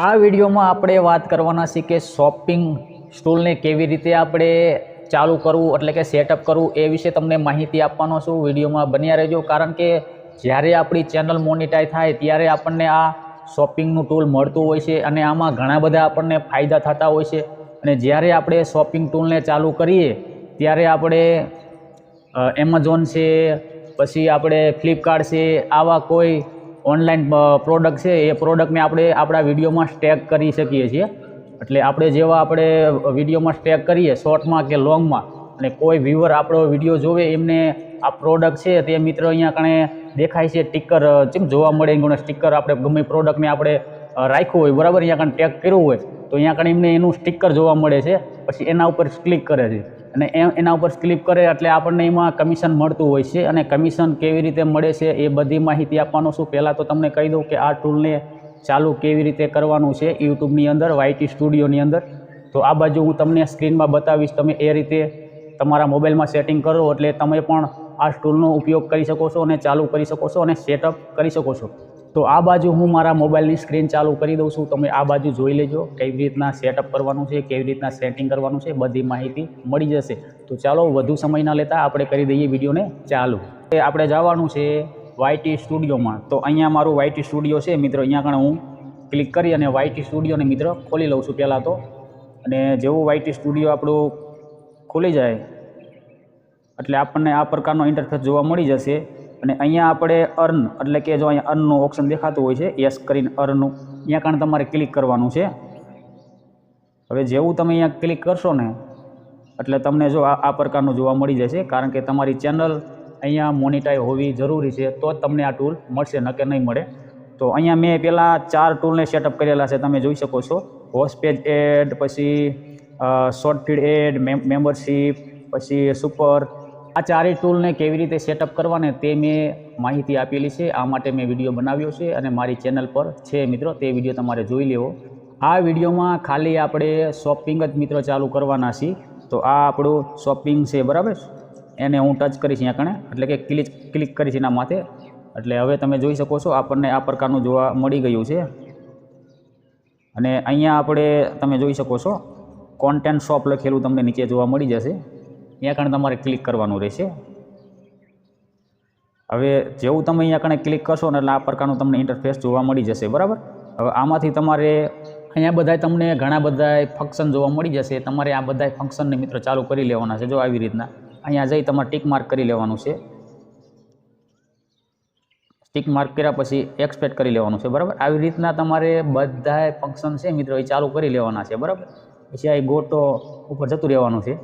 આ વિડીયોમાં આપણે વાત કરવાના છીએ કે શોપિંગ સ્ટોલને કેવી રીતે આપણે ચાલુ કરવું, એટલે કે સેટઅપ કરવું, એ વિશે તમને માહિતી આપવાનો છું. વિડીયોમાં બન્યા રહેજો, કારણ કે જ્યારે આપણી ચેનલ મોનિટાઈ થાય ત્યારે આપણને આ શોપિંગનું ટૂલ મળતું હોય છે અને આમાં ઘણા બધા આપણને ફાયદા થતા હોય છે. અને જ્યારે આપણે શોપિંગ ટૂલને ચાલુ કરીએ, ત્યારે આપણે એમેઝોન છે, પછી આપણે ફ્લિપકાર્ટ છે, આવા કોઈ ઓનલાઈન પ્રોડક્ટ છે, એ પ્રોડક્ટને આપણે આપણા વિડીયોમાં સ્ટેક કરી શકીએ છીએ. એટલે આપણે જેવા આપણે વિડીયોમાં સ્ટેક કરીએ શોર્ટમાં કે લોંગમાં અને કોઈ વ્યૂવર આપણો વીડિયો જોવે, એમને આ પ્રોડક્ટ છે, તે મિત્ર અહીંયા કણે દેખાય છે સ્ટીકર જેમ જોવા મળે એનું સ્ટીકર આપણે ગમે પ્રોડક્ટને આપણે રાખ્યું હોય, બરાબર, અહીંયા કણે ટેગ કર્યું હોય, તો અહીંયા કણે એમને એનું સ્ટીકર જોવા મળે છે, પછી એના ઉપર ક્લિક કરે છે. અને એના ઉપર ક્લિક કરે એટલે આપણને એમાં કમિશન મળતું હોય છે. અને કમિશન કેવી રીતે મળે છે એ બધી માહિતી આપવાનો છું. પહેલાં તો તમને કહી દઉં કે આ ટૂલને ચાલુ કેવી રીતે કરવાનું છે યુટ્યુબની અંદર વાયટી સ્ટુડિયોની અંદર. તો આ બાજુ હું તમને સ્ક્રીનમાં બતાવીશ તમે એ રીતે તમારા મોબાઈલમાં સેટિંગ કરો એટલે તમે પણ આ ટૂલનો ઉપયોગ કરી શકો છો અને ચાલુ કરી શકો છો અને સેટઅપ કરી શકો છો. તો આ બાજુ હું મારા મોબાઈલની સ્ક્રીન ચાલુ કરી દઉં છું. તમે આ બાજુ જોઈ લેજો કેવી રીતના સેટઅપ કરવાનું છે, કેવી રીતના સેટિંગ કરવાનું છે, બધી માહિતી મળી જશે. તો ચાલો વધુ સમય ના લેતા આપણે કરી દઈએ વિડીયોને ચાલુ. એ આપણે જવાનું છે વાયટી સ્ટુડિયોમાં. તો અહીંયા મારું વાયટી સ્ટુડિયો છે. મિત્રો, અહીંયા આગળ હું ક્લિક કરી અને વાયટી સ્ટુડિયોને મિત્ર ખોલી લઉં છું પહેલાં તો. અને જેવું વાયટી સ્ટુડિયો આપણું ખુલી જાય, એટલે આપણને આ પ્રકારનો ઇન્ટરફેસ જોવા મળી જશે. અને અહીંયા આપણે અર્ન, એટલે કે જો અહીંયા અર્નનું ઓપ્શન દેખાતું હોય છે યસ કરીને અર્નનું, અહીંયા કારણ તમારે ક્લિક કરવાનું છે. હવે જેવું તમે અહીંયા ક્લિક કરશો ને, એટલે તમને જો આ પ્રકારનું જોવા મળી જશે, કારણ કે તમારી ચેનલ અહીંયા મોનિટાઈઝ હોવી જરૂરી છે, તો જ તમને આ ટૂલ મળશે, ન કે નહીં મળે. તો અહીંયા મેં પહેલાં ચાર ટૂલને સેટઅપ કરેલા છે, તમે જોઈ શકો છો. હોસ્ટ પેજ એડ પછી શોર્ટ ફીડ એડ મેમ્બરશીપ પછી સુપર આ ચારેય ટૂલને કેવી રીતે સેટઅપ કરવાને તે મેં માહિતી આપેલી છે. આ માટે મેં વીડિયો બનાવ્યો છે અને મારી ચેનલ પર છે મિત્રો, તે વીડિયો તમારે જોઈ લેવો. આ વિડીયોમાં ખાલી આપણે શોપિંગ જ મિત્રો ચાલુ કરવાના છીએ. તો આ આપણું શોપિંગ છે, બરાબર? એને હું ટચ કરીશ અહીંયા કણે, એટલે કે ક્લિક ક્લિક કરીશ એના માથે. એટલે હવે તમે જોઈ શકો છો, આપણને આ પ્રકારનું જોવા મળી ગયું છે. અને અહીંયા આપણે તમે જોઈ શકો છો કોન્ટેન્ટ શોપ લખેલું તમને નીચે જોવા મળી જશે. અહીંયા કણે તમારે ક્લિક કરવાનું રહેશે. હવે જેવું તમે અહીંયા કણે ક્લિક કરશો ને એટલે આ પ્રકારનું તમને ઇન્ટરફેસ જોવા મળી જશે, બરાબર? હવે આમાંથી તમારે અહીંયા બધાય તમને ઘણા બધાય ફંક્શન જોવા મળી જશે. તમારે આ બધાય ફંક્શનને મિત્રો ચાલુ કરી લેવાના છે, જો આવી રીતના. અહીંયા જઈ તમારે ટીક માર્ક કરી લેવાનું છે. ટીક માર્ક કર્યા પછી એક્સપેક્ટ કરી લેવાનું છે, બરાબર? આવી રીતના તમારે બધાય ફંક્શન છે મિત્રો, એ ચાલુ કરી લેવાના છે, બરાબર? પછી આ ગોટો ઉપર જતું રહેવાનું છે.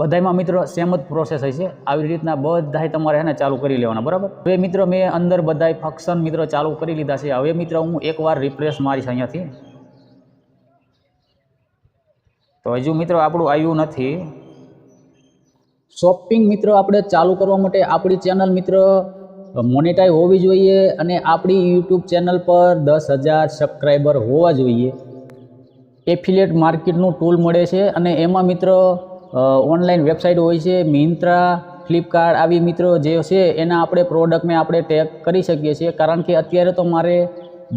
બધાયમાં મિત્રો સેમ જ પ્રોસેસ છે. આવી રીતના બધાય તમારે એને ચાલુ કરી લેવાના, બરાબર? હવે મિત્રો મેં અંદર બધાય ફંક્શન મિત્રો ચાલુ કરી લીધા છે. હવે મિત્રો હું એકવાર રિપ્લેસ મારીશ અહીંયાથી. તો હજુ મિત્રો આપણું આવ્યું નથી. શોપિંગ મિત્રો આપણે ચાલુ કરવા માટે આપણી ચેનલ મિત્ર મોનેટાઈઝ હોવી જોઈએ અને આપણી યુટ્યુબ ચેનલ પર દસ હજાર સબસ્ક્રાઈબર હોવા જોઈએ. એફિલિયેટ માર્કેટનું ટૂલ મળે છે અને એમાં મિત્રો ઓનલાઈન વેબસાઇટ હોય છે, મિન્ત્રા, ફ્લિપકાર્ટ, આવી મિત્રો જે છે, એના આપણે પ્રોડક્ટને આપણે ટેગ કરી શકીએ છીએ. કારણ કે અત્યારે તો મારે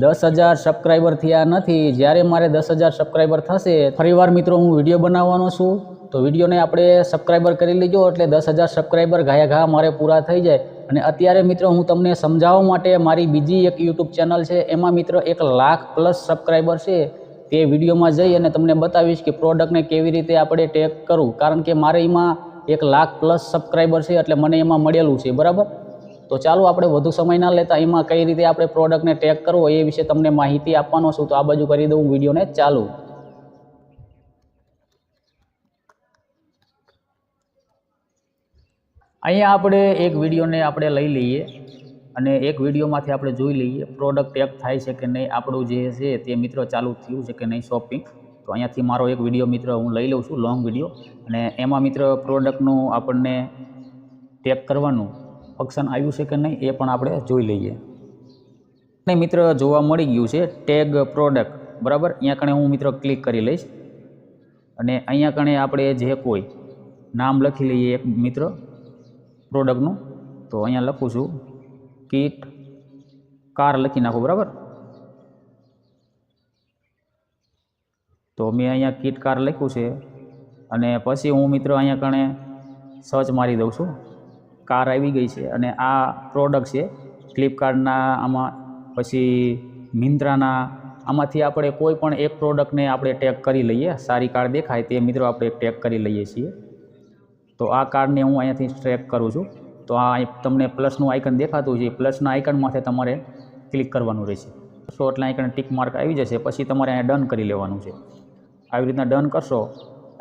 દસ હજાર સબસ્ક્રાઈબર થયા નથી. જ્યારે મારે દસ હજાર સબસ્ક્રાઈબર થશે, ફરીવાર મિત્રો હું વીડિયો બનાવવાનો છું. તો વિડીયોને આપણે સબસ્ક્રાઈબર કરી લેજો, એટલે દસ હજાર સબસ્ક્રાઈબર ઘાયા ઘા મારે પૂરા થઈ જાય. અને અત્યારે મિત્રો હું તમને સમજાવવા માટે મારી બીજી એક યુટ્યુબ ચેનલ છે. એમાં મિત્રો એક લાખ પ્લસ સબસ્ક્રાઈબર છે. તે વિડીયોમાં જઈ અને તમને બતાવીશ કે પ્રોડક્ટને કેવી રીતે આપણે ટેક કરવું. કારણ કે મારે એમાં એક લાખ પ્લસ સબસ્ક્રાઈબર છે એટલે મને એમાં મળેલું છે, બરાબર? તો ચાલો આપણે વધુ સમય ના લેતા એમાં કઈ રીતે આપણે પ્રોડક્ટને ટેક કરવો એ વિશે તમને માહિતી આપવાનો છું. તો આ બાજુ કરી દઉં વિડીયોને ચાલુ. અહીંયા આપણે એક વિડીયોને આપણે લઈ લઈએ. અને એક વિડીયોમાંથી આપણે જોઈ લઈએ પ્રોડક્ટ ટેગ થાય છે કે નહીં, આપણું જે છે તે મિત્રો ચાલુ થયું છે કે નહીં શોપિંગ તો અહીંયાથી મારો એક વીડિયો મિત્ર હું લઈ લઉં છું લોંગ વીડિયો. અને એમાં મિત્ર પ્રોડક્ટનું આપણને ટેગ કરવાનું ફંક્શન આવ્યું છે કે નહીં એ પણ આપણે જોઈ લઈએ. અને મિત્ર જોવા મળી ગયું છે ટેગ પ્રોડક્ટ બરાબર? અહીંયા કણે હું મિત્ર ક્લિક કરી લઈશ. અને અહીંયા કણે આપણે જે કોઈ નામ લખી લઈએ એક મિત્ર પ્રોડક્ટનું તો અહીંયા લખું છું. કીટ, કાર લખી નાખો, બરાબર? તો મેં અહીંયા કીટ, કાર લખ્યું છે અને પછી હું મિત્રો અહીંયા કણે સર્ચ મારી દઉં છું. કાર આવી ગઈ છે અને આ પ્રોડક્ટ છે ફ્લિપકાર્ટના આમાં પછી મિન્દ્રાના આમાંથી આપણે કોઈ પણ એક પ્રોડક્ટને આપણે ટેગ કરી લઈએ. સારી કાર દેખાય તે મિત્રો આપણે ટેગ કરી લઈએ છીએ. તો આ કાર્ડને હું અહીંયાથી ટ્રેક કરું છું. તો આ તમને પ્લસનું આઇકન દેખાતું છે. પ્લસના આઇકન માથે તમારે ક્લિક કરવાનું રહેશે. સો એટલે આઇકન ટીક માર્ક આવી જશે, પછી તમારે અહીંયા ડન કરી લેવાનું છે. આવી રીતના ડન કરશો,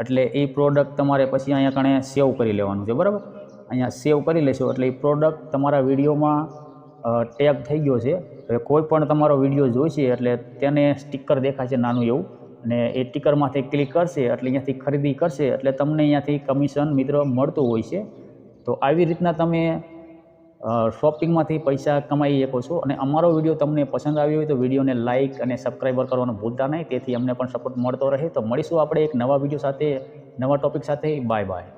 એટલે એ પ્રોડક્ટ તમારે પછી અહીંયા કણે સેવ કરી લેવાનું છે, બરાબર? અહીંયા સેવ કરી લેશો, એટલે એ પ્રોડક્ટ તમારા વિડીયોમાં ટેગ થઈ ગયો છે. હવે કોઈ પણ તમારો વીડિયો જોઈશે એટલે તેને સ્ટીકર દેખાશે નાનું એવું, અને એ સ્ટીકરમાંથી ક્લિક કરશે, એટલે અહીંયાથી ખરીદી કરશે, એટલે તમને અહીંયાથી કમિશન મિત્રો મળતું હોય છે. તો આવી રીતના તમે શોપિંગમાંથી પૈસા કમાઈ શકો છો અને અમારો વીડિયો તમને પસંદ આવ્યો હોય તો વિડીયોને લાઇક અને સબસ્ક્રાઈબર કરવાનું ભૂલતા નહીં. તેથી અમને પણ સપોર્ટ મળતો રહે. તો મળીશું આપણે એક નવા વીડિયો સાથે, નવા ટોપિક સાથે. Bye bye